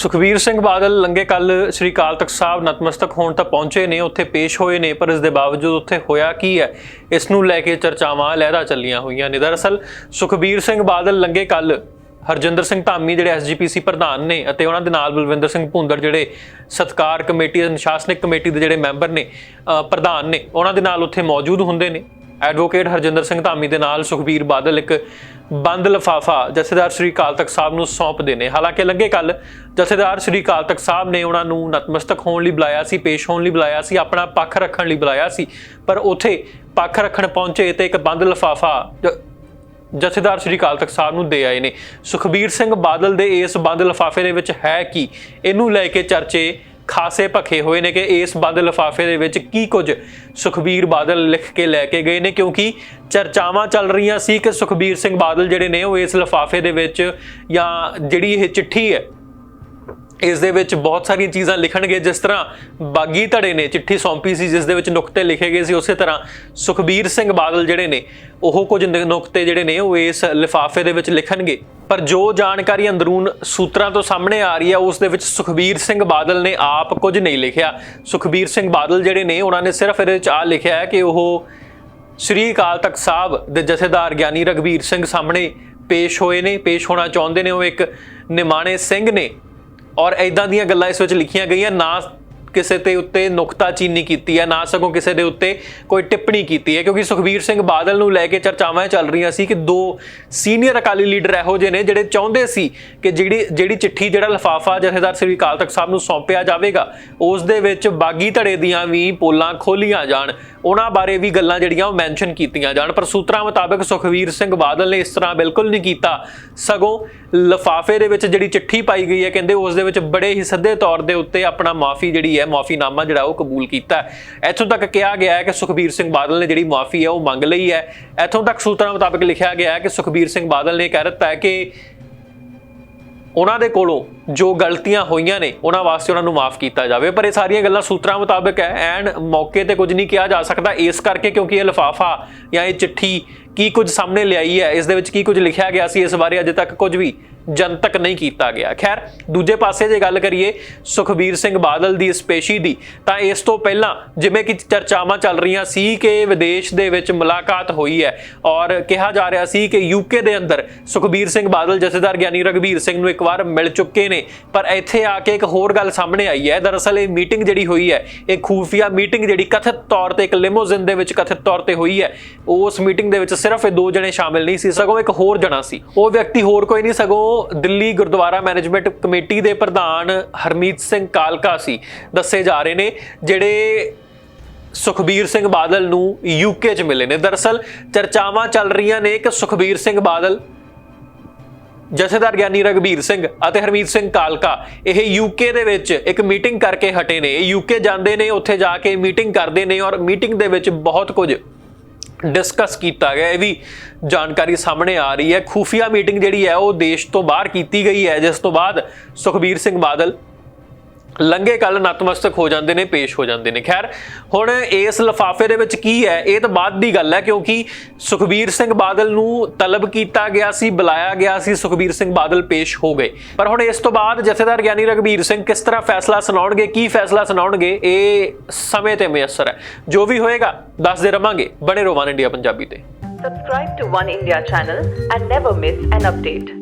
ਸੁਖਬੀਰ ਸਿੰਘ ਬਾਦਲ ਲੰਗੇ ਕੱਲ ਸ੍ਰੀ ਅਕਾਲ ਤਖਤ ਸਾਹਿਬ ਨਤਮਸਤਕ ਹੋਣ ਤਾਂ ਪਹੁੰਚੇ ਨੇ, ਉੱਥੇ ਪੇਸ਼ ਹੋਏ ਨੇ, ਪਰ ਇਸ ਦੇ ਬਾਵਜੂਦ ਉੱਥੇ ਹੋਇਆ ਕੀ ਹੈ? ਇਸ ਨੂੰ ਲੈ ਕੇ ਚਰਚਾਵਾਂ ਲਹਿਦਾ ਚੱਲੀਆਂ ਹੋਈਆਂ ਨੇ। ਦਰਅਸਲ ਸੁਖਬੀਰ ਸਿੰਘ ਬਾਦਲ ਲੰਗੇ ਕੱਲ ਹਰਜਿੰਦਰ ਸਿੰਘ ਧਾਮੀ, ਜਿਹੜੇ ਐਸਜੀਪੀਸੀ ਪ੍ਰਧਾਨ ਨੇ, ਅਤੇ ਉਹਨਾਂ ਦੇ ਨਾਲ ਬਲਵਿੰਦਰ ਸਿੰਘ ਭੁੰਦੜ, ਜਿਹੜੇ ਸਤਕਾਰ ਕਮੇਟੀ, ਅਨੁਸ਼ਾਸਨਿਕ ਕਮੇਟੀ ਦੇ ਜਿਹੜੇ ਮੈਂਬਰ ਨੇ ਪ੍ਰਧਾਨ ਨੇ, ਉਹਨਾਂ ਦੇ ਨਾਲ ਉੱਥੇ ਮੌਜੂਦ ਹੁੰਦੇ ਨੇ। ਐਡਵੋਕੇਟ ਹਰਜਿੰਦਰ ਸਿੰਘ ਧਾਮੀ ਦੇ ਨਾਲ ਸੁਖਬੀਰ ਬਾਦਲ ਇੱਕ ਬੰਦ ਲਫਾਫਾ ਜਥੇਦਾਰ ਸ੍ਰੀ ਅਕਾਲ ਤਖਤ ਸਾਹਿਬ ਨੂੰ ਸੌਂਪਦੇ ਨੇ। ਹਾਲਾਂਕਿ ਲੱਗੇ ਕੱਲ ਜਥੇਦਾਰ ਸ੍ਰੀ ਅਕਾਲ ਤਖਤ ਸਾਹਿਬ ਨੇ ਉਹਨਾਂ ਨੂੰ ਨਤਮਸਤਕ ਹੋਣ ਲਈ ਬੁਲਾਇਆ ਸੀ, ਪੇਸ਼ ਹੋਣ ਲਈ ਬੁਲਾਇਆ ਸੀ, ਆਪਣਾ ਪੱਖ ਰੱਖਣ ਲਈ ਬੁਲਾਇਆ ਸੀ, ਪਰ ਉੱਥੇ ਪੱਖ ਰੱਖਣ ਪਹੁੰਚੇ ਤੇ ਇੱਕ ਬੰਦ ਲਫਾਫਾ ਜਥੇਦਾਰ ਸ੍ਰੀ ਅਕਾਲ ਤਖਤ ਸਾਹਿਬ ਨੂੰ ਦੇ ਆਏ ਨੇ। ਸੁਖਬੀਰ ਸਿੰਘ ਬਾਦਲ ਦੇ ਇਸ ਬੰਦ ਲਫਾਫੇ ਦੇ ਵਿੱਚ ਹੈ ਕੀ? ਇਹਨੂੰ ਲੈ ਕੇ ਚਰਚੇ ਖਾਸੇ ਭਖੇ ਹੋਏ ਨੇ ਕਿ ਇਸ ਬੰਦ ਲਿਫਾਫੇ ਦੇ ਵਿੱਚ ਕੀ ਕੁਝ ਸੁਖਬੀਰ ਬਾਦਲ ਲਿਖ ਕੇ ਲੈ ਕੇ ਗਏ ਨੇ, ਕਿਉਂਕਿ ਚਰਚਾਵਾਂ ਚੱਲ ਰਹੀਆਂ ਸੀ ਕਿ ਸੁਖਬੀਰ ਸਿੰਘ ਬਾਦਲ ਜਿਹੜੇ ਨੇ ਉਹ ਇਸ ਲਿਫਾਫੇ ਦੇ ਵਿੱਚ ਜਾਂ ਜਿਹੜੀ ਇਹ ਚਿੱਠੀ ਹੈ ਇਸ ਦੇ ਵਿੱਚ ਬਹੁਤ ਸਾਰੀਆਂ ਚੀਜ਼ਾਂ ਲਿਖਣਗੇ, ਜਿਸ ਤਰ੍ਹਾਂ ਬਾਗੀ ਧੜੇ ਨੇ, ਚਿੱਠੀ ਸੌਂਪੀ ਸੀ, ਜਿਸ ਦੇ ਵਿੱਚ ਨੁਕਤੇ ਲਿਖੇ ਗਏ ਸੀ। ਉਸੇ ਤਰ੍ਹਾਂ ਸੁਖਬੀਰ ਸਿੰਘ ਬਾਦਲ ਜਿਹੜੇ ਨੇ, ਉਹ ਕੁਝ ਨ- ਨੁਕਤੇ ਜਿਹੜੇ ਨੇ, ਉਹ ਇਸ ਲਿਫਾਫੇ ਦੇ ਵਿੱਚ ਲਿਖਣਗੇ। ਪਰ ਜੋ ਜਾਣਕਾਰੀ ਅੰਦਰੂਨ ਸੂਤਰਾਂ ਤੋਂ ਸਾਹਮਣੇ ਆ ਰਹੀ ਹੈ ਉਸ ਦੇ ਵਿੱਚ ਸੁਖਬੀਰ ਸਿੰਘ ਬਾਦਲ ਨੇ ਆਪ ਕੁਝ ਨਹੀਂ ਲਿਖਿਆ। ਸੁਖਬੀਰ ਸਿੰਘ ਬਾਦਲ ਜਿਹੜੇ ਨੇ, ਉਹਨਾਂ ਨੇ ਸਿਰਫ ਇਹਦੇ ਵਿੱਚ ਆ ਲਿਖਿਆ ਹੈ ਕਿ ਉਹ ਸ੍ਰੀ ਅਕਾਲ ਤਖਤ ਸਾਹਿਬ ਦੇ ਜਥੇਦਾਰ ਗਿਆਨੀ ਰਗਵੀਰ ਸਿੰਘ ਸਾਹਮਣੇ ਪੇਸ਼ ਹੋਏ ਨੇ, ਪੇਸ਼ ਹੋਣਾ ਚਾਹੁੰਦੇ ਨੇ। ਉਹ ਇੱਕ ਨਿਮਾਣੇ ਸਿੰਘ ਨੇ। ਔਰ ਐਦਾਂ ਦੀਆਂ ਗੱਲਾਂ ਇਸ ਵਿੱਚ ਲਿਖੀਆਂ ਗਈਆਂ ਨਾ ਕਿਸੇ ਤੇ ਉੱਤੇ ਨੁਕਤਾਚੀਨੀ ਕੀਤੀ ਹੈ, ਨਾ ਸਗੋਂ ਕਿਸੇ ਦੇ ਉੱਤੇ ਕੋਈ ਟਿੱਪਣੀ ਕੀਤੀ ਹੈ, ਕਿਉਂਕਿ ਸੁਖਬੀਰ ਸਿੰਘ ਬਾਦਲ ਨੂੰ ਲੈ ਕੇ ਚਰਚਾਵਾਂ ਚੱਲ ਰਹੀਆਂ ਸੀ ਕਿ ਦੋ ਸੀਨੀਅਰ ਅਕਾਲੀ ਲੀਡਰ ਇਹੋ ਜਿਹੇ ਨੇ ਜਿਹੜੇ ਚਾਹੁੰਦੇ ਸੀ ਕਿ ਜਿਹੜੀ ਜਿਹੜੀ ਚਿੱਠੀ ਜਿਹੜਾ ਲਫਾਫਾ ਜਥੇਦਾਰ ਸ੍ਰੀ ਅਕਾਲ ਤਖਤ ਸਾਹਿਬ ਨੂੰ ਸੌਂਪਿਆ ਜਾਵੇਗਾ, ਉਸ ਦੇ ਵਿੱਚ ਬਾਗੀ ਧੜੇ ਦੀਆਂ ਵੀ ਪੋਲਾਂ ਖੋਲੀਆਂ ਜਾਣ, ਉਹਨਾਂ ਬਾਰੇ ਵੀ ਗੱਲਾਂ ਜਿਹੜੀਆਂ ਉਹ ਮੈਂਸ਼ਨ ਕੀਤੀਆਂ ਜਾਣ, ਪਰ ਸੂਤਰਾਂ ਮੁਤਾਬਕ ਸੁਖਵੀਰ ਸਿੰਘ ਬਾਦਲ ਨੇ ਇਸ ਤਰ੍ਹਾਂ ਬਿਲਕੁਲ ਨਹੀਂ ਕੀਤਾ, ਸਗੋਂ ਲਫਾਫੇ ਦੇ ਵਿੱਚ ਜਿਹੜੀ ਚਿੱਠੀ ਪਾਈ ਗਈ ਹੈ, ਕਹਿੰਦੇ ਉਸ ਦੇ ਵਿੱਚ ਬੜੇ ਹੀ ਸਿੱਧੇ ਤੌਰ ਦੇ ਉੱਤੇ ਆਪਣਾ ਮਾਫੀ ਜਿਹੜੀ ਹੈ, ਮਾਫੀਨਾਮਾ ਜਿਹੜਾ ਉਹ ਕਬੂਲ ਕੀਤਾ ਇੱਥੋਂ ਤੱਕ ਕਿਹਾ ਗਿਆ ਹੈ ਕਿ ਸੁਖਬੀਰ ਸਿੰਘ ਬਾਦਲ ਨੇ ਜਿਹੜੀ ਮਾਫੀ ਹੈ, ਉਹ ਮੰਗ ਲਈ ਹੈ। ਇੱਥੋਂ ਤੱਕ ਸੂਤਰਾਂ ਮੁਤਾਬਕ ਲਿਖਿਆ ਗਿਆ ਹੈ ਕਿ ਸੁਖਬੀਰ ਸਿੰਘ ਬਾਦਲ ਨੇ ਕਹਿ ਦਿੱਤਾ ਹੈ ਕਿ ਉਹਨਾਂ ਦੇ ਕੋਲੋਂ ਜੋ ਗਲਤੀਆਂ ਹੋਈਆਂ ਨੇ, ਉਹਨਾਂ ਵਾਸਤੇ ਉਹਨਾਂ ਨੂੰ ਮਾਫ ਕੀਤਾ ਜਾਵੇ। ਪਰ ਇਹ ਸਾਰੀਆਂ ਗੱਲਾਂ ਸੂਤਰਾਂ ਮੁਤਾਬਕ ਹੈ। ਐਨ ਮੌਕੇ ਤੇ ਕੁਝ ਨਹੀਂ ਕਿਹਾ ਜਾ ਸਕਦਾ ਇਸ ਕਰਕੇ ਕਿਉਂਕਿ ਇਹ ਲਿਫਾਫਾ ਜਾਂ ਇਹ ਚਿੱਠੀ ਕੀ ਕੁਝ ਸਾਹਮਣੇ ਲਿਆਈ ਹੈ, ਇਸ ਦੇ ਵਿੱਚ ਕੀ ਕੁਝ ਲਿਖਿਆ ਗਿਆ ਸੀ, ਇਸ ਬਾਰੇ ਅਜੇ ਤੱਕ ਕੁਝ ਵੀ ਜਨਤਕ ਨਹੀਂ ਕੀਤਾ ਗਿਆ। ਖੈਰ, ਦੂਜੇ ਪਾਸੇ ਜੇ ਗੱਲ ਕਰੀਏ ਸੁਖਬੀਰ ਸਿੰਘ ਬਾਦਲ ਦੀ ਇਸ ਪੇਸ਼ੀ ਦੀ, ਤਾਂ ਇਸ ਤੋਂ ਪਹਿਲਾਂ ਜਿਵੇਂ ਕਿ ਚਰਚਾਵਾਂ ਚੱਲ ਰਹੀਆਂ ਸੀ ਕਿ ਵਿਦੇਸ਼ ਦੇ ਵਿੱਚ ਮੁਲਾਕਾਤ ਹੋਈ ਹੈ ਔਰ ਕਿਹਾ ਜਾ ਰਿਹਾ ਸੀ ਕਿ ਯੂਕੇ ਦੇ ਅੰਦਰ ਸੁਖਬੀਰ ਸਿੰਘ ਬਾਦਲ, ਜਥੇਦਾਰ ਗਿਆਨੀ ਰਗਵੀਰ ਸਿੰਘ ਨੂੰ ਇੱਕ ਵਾਰ ਮਿਲ ਚੁੱਕੇ ਨੇ। ਪਰ ਇੱਥੇ ਆ ਕੇ ਇੱਕ ਹੋਰ ਗੱਲ ਸਾਹਮਣੇ ਆਈ ਹੈ। ਦਰਅਸਲ ਇਹ ਮੀਟਿੰਗ ਜਿਹੜੀ ਹੋਈ ਹੈ, ਇਹ ਖੂਫੀਆ ਮੀਟਿੰਗ ਜਿਹੜੀ ਕਥਿਤ ਤੌਰ ਤੇ ਇੱਕ ਲਿਮੋਜ਼ਿਨ ਦੇ ਵਿੱਚ ਕਥਿਤ ਤੌਰ ਤੇ ਹੋਈ ਹੈ, ਉਸ ਮੀਟਿੰਗ ਦੇ ਵਿੱਚ ਸਿਰਫ ਇਹ ਦੋ ਜਣੇ ਸ਼ਾਮਿਲ ਨਹੀਂ ਸੀ, ਸਗੋਂ ਇੱਕ ਹੋਰ ਜਣਾ ਸੀ। ਉਹ ਵਿਅਕਤੀ ਹੋਰ ਕੋਈ ਨਹੀਂ, ਸਗੋਂ ਦਿੱਲੀ ਗੁਰਦੁਆਰਾ ਮੈਨੇਜਮੈਂਟ ਕਮੇਟੀ ਦੇ ਪ੍ਰਧਾਨ ਹਰਮੀਤ ਸਿੰਘ ਕਾਲਕਾ ਸੀ, ਦੱਸੇ ਜਾ ਰਹੇ ਨੇ, ਜਿਹੜੇ ਸੁਖਬੀਰ ਸਿੰਘ ਬਾਦਲ ਨੂੰ ਯੂਕੇ 'ਚ ਮਿਲੇ ਨੇ। ਦਰਅਸਲ ਚਰਚਾਵਾਂ ਚੱਲ ਰਹੀਆਂ ਨੇ ਕਿ ਸੁਖਬੀਰ ਸਿੰਘ ਬਾਦਲ, ਜਥੇਦਾਰ ਗਿਆਨੀ ਰਗਵੀਰ ਸਿੰਘ ਅਤੇ ਹਰਮੀਤ ਸਿੰਘ ਕਾਲਕਾ, ਇਹ ਯੂਕੇ ਦੇ ਵਿੱਚ ਇੱਕ ਮੀਟਿੰਗ ਕਰਕੇ ਹਟੇ ਨੇ। ਇਹ ਯੂਕੇ ਜਾਂਦੇ ਨੇ, ਉੱਥੇ ਜਾ ਕੇ ਮੀਟਿੰਗ ਕਰਦੇ ਨੇ ਔਰ ਮੀਟਿੰਗ ਦੇ ਵਿੱਚ ਬਹੁਤ ਕੁਝ ਡਿਸਕਸ ਕੀਤਾ ਗਿਆ, ਇਹ ਵੀ ਜਾਣਕਾਰੀ ਸਾਹਮਣੇ ਆ ਰਹੀ ਹੈ। ਖੂਫੀਆ ਮੀਟਿੰਗ ਜਿਹੜੀ ਹੈ, ਉਹ ਦੇਸ਼ ਤੋਂ ਬਾਹਰ ਕੀਤੀ ਗਈ ਹੈ, ਜਿਸ ਤੋਂ ਬਾਅਦ ਸੁਖਬੀਰ ਸਿੰਘ ਬਾਦਲ ਲੰਗੇ ਕੱਲ ਨਤਮਸਤਕ ਹੋ ਜਾਂਦੇ ਨੇ, ਪੇਸ਼ ਹੋ ਜਾਂਦੇ ਨੇ। ਖੈਰ, ਹੁਣ ਇਸ ਲਫਾਫੇ ਦੇ ਵਿੱਚ ਕੀ ਹੈ? ਇਹ ਤਾਂ ਬਾਅਦ ਦੀ ਗੱਲ ਹੈ, ਕਿਉਂਕਿ ਸੁਖਬੀਰ ਸਿੰਘ ਬਾਦਲ ਨੂੰ ਤਲਬ ਕੀਤਾ ਗਿਆ ਸੀ, ਬੁਲਾਇਆ ਗਿਆ ਸੀ, ਸੁਖਬੀਰ ਸਿੰਘ ਬਾਦਲ ਪੇਸ਼ ਹੋ ਗਏ। ਪਰ ਹੁਣ ਇਸ ਤੋਂ ਬਾਅਦ ਜਥੇਦਾਰ ਗਿਆਨੀ ਰਗਵੀਰ ਸਿੰਘ ਕਿਸ ਤਰ੍ਹਾਂ ਫੈਸਲਾ ਸੁਣਾਉਣਗੇ, ਕੀ ਫੈਸਲਾ ਸੁਣਾਉਣਗੇ, ਇਹ ਸਮੇਂ ਤੇ ਮੁਯੱਸਰ ਹੈ। ਜੋ ਵੀ ਹੋਏਗਾ, ਦੱਸਦੇ ਰਵਾਂਗੇ। ਬਣੇ ਰੋਵਾਨ ਇੰਡੀਆ ਪੰਜਾਬੀ ਤੇ। Subscribe to One India channel and never miss an update.